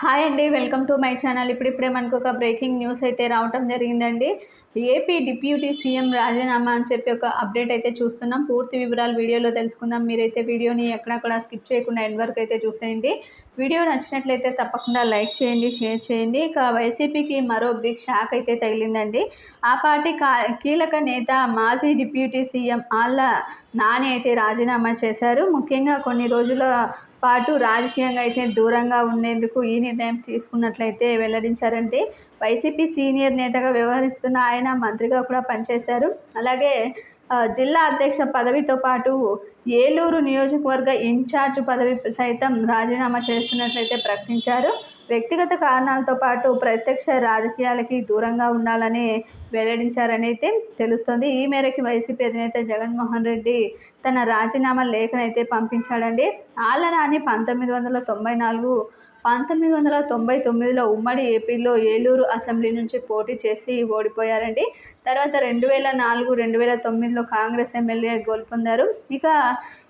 Hi అండి welcome to my channel. ఇప్పుడిప్పుడే మనకు ఒక బ్రేకింగ్ న్యూస్ అయితే రావటం జరిగిందండి. ఏపీ డిప్యూటీ సీఎం రాజీనామా అని చెప్పి ఒక అప్డేట్ అయితే చూస్తున్నాం. పూర్తి వివరాలు వీడియోలో తెలుసుకుందాం. మీరైతే వీడియోని ఎక్కడక్కడ స్కిప్ చేయకుండా ఎండ్ వరకు అయితే చూసేయండి. వీడియో నచ్చినట్లయితే తప్పకుండా లైక్ చేయండి షేర్ చేయండి. ఇక వైసీపీకి మరో బిగ్ షాక్ అయితే తగిలిందండి. ఆ పార్టీ కా కీలక నేత మాజీ డిప్యూటీ సీఎం ఆళ్ళ నాని అయితే రాజీనామా చేశారు. ముఖ్యంగా కొన్ని రోజుల పాటు రాజకీయంగా అయితే దూరంగా ఉండేందుకు ఈ నిర్ణయం తీసుకున్నట్లయితే వెల్లడించారంటే వైసీపీ సీనియర్ నేతగా వ్యవహరిస్తున్న ఆయన మంత్రిగా కూడా పనిచేశారు. అలాగే జిల్లా అధ్యక్ష పదవితో పాటు ఏలూరు నియోజకవర్గ ఇన్ఛార్జ్ పదవి సైతం రాజీనామా చేస్తున్నట్లయితే ప్రకటించారు. వ్యక్తిగత కారణాలతో పాటు ప్రత్యక్ష రాజకీయాలకి దూరంగా ఉండాలని వెల్లడించారని అయితే తెలుస్తుంది. ఈ మేరకు వైసీపీ అధినేత జగన్మోహన్ రెడ్డి తన రాజీనామా లేఖనైతే పంపించాడండి. ఆలరాని పంతొమ్మిది వందల తొంభై నాలుగు పంతొమ్మిది వందల తొంభై తొమ్మిదిలో ఉమ్మడి ఏపీలో ఏలూరు అసెంబ్లీ నుంచి పోటీ చేసి ఓడిపోయారండి. తర్వాత రెండు వేల నాలుగు రెండు వేల తొమ్మిదిలో కాంగ్రెస్ ఎమ్మెల్యే గెలుపొందారు. ఇక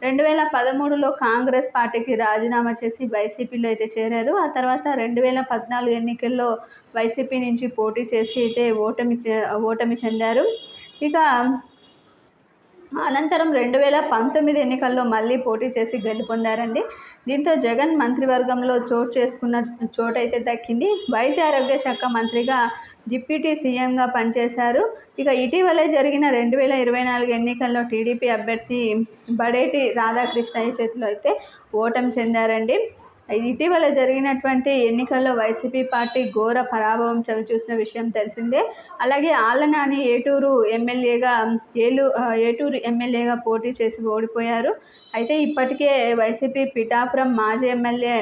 రెండు వేల పదమూడులో కాంగ్రెస్ పార్టీకి రాజీనామా చేసి వైసీపీలో అయితే చేరారు. ఆ తర్వాత రెండు వేల పద్నాలుగు ఎన్నికల్లో వైసీపీ నుంచి పోటీ చేసి అయితే ఓటమి ఓటమి చెందారు. ఇక అనంతరం రెండు వేల పంతొమ్మిది ఎన్నికల్లో మళ్ళీ పోటీ చేసి గెలుపొందారండి దీంతో జగన్ మంత్రివర్గంలో చోటు చేసుకున్న చోటైతే దక్కింది. వైద్య ఆరోగ్య శాఖ మంత్రిగా డిప్యూటీ సీఎంగా పనిచేశారు. ఇక ఇటీవలే జరిగిన రెండు వేల ఇరవై నాలుగు ఎన్నికల్లో టీడీపీ అభ్యర్థి బడేటి రాధాకృష్ణయ్య చేతిలో అయితే ఓటమి చెందారండి. ఇటీవల జరిగినటువంటి ఎన్నికల్లో వైసీపీ పార్టీ ఘోర పరాభవం చవిచూసిన విషయం తెలిసిందే. అలాగే ఆలనాని ఏటూరు ఎమ్మెల్యేగా ఏలు ఏటూరు ఎమ్మెల్యేగా పోటీ చేసి ఓడిపోయారు. అయితే ఇప్పటికే వైసీపీ పిఠాపురం మాజీ ఎమ్మెల్యే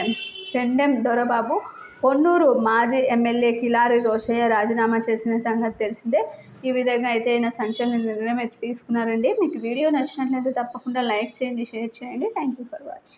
పెండెం దొరబాబు పొన్నూరు మాజీ ఎమ్మెల్యే కిలారి రోషయ్య రాజీనామా చేసిన సంగతి తెలిసిందే. ఈ విధంగా అయితే ఆయన సంచలన నిర్ణయం అయితే తీసుకున్నారండి. మీకు వీడియో నచ్చినట్లయితే తప్పకుండా లైక్ చేయండి షేర్ చేయండి. Thank you for watching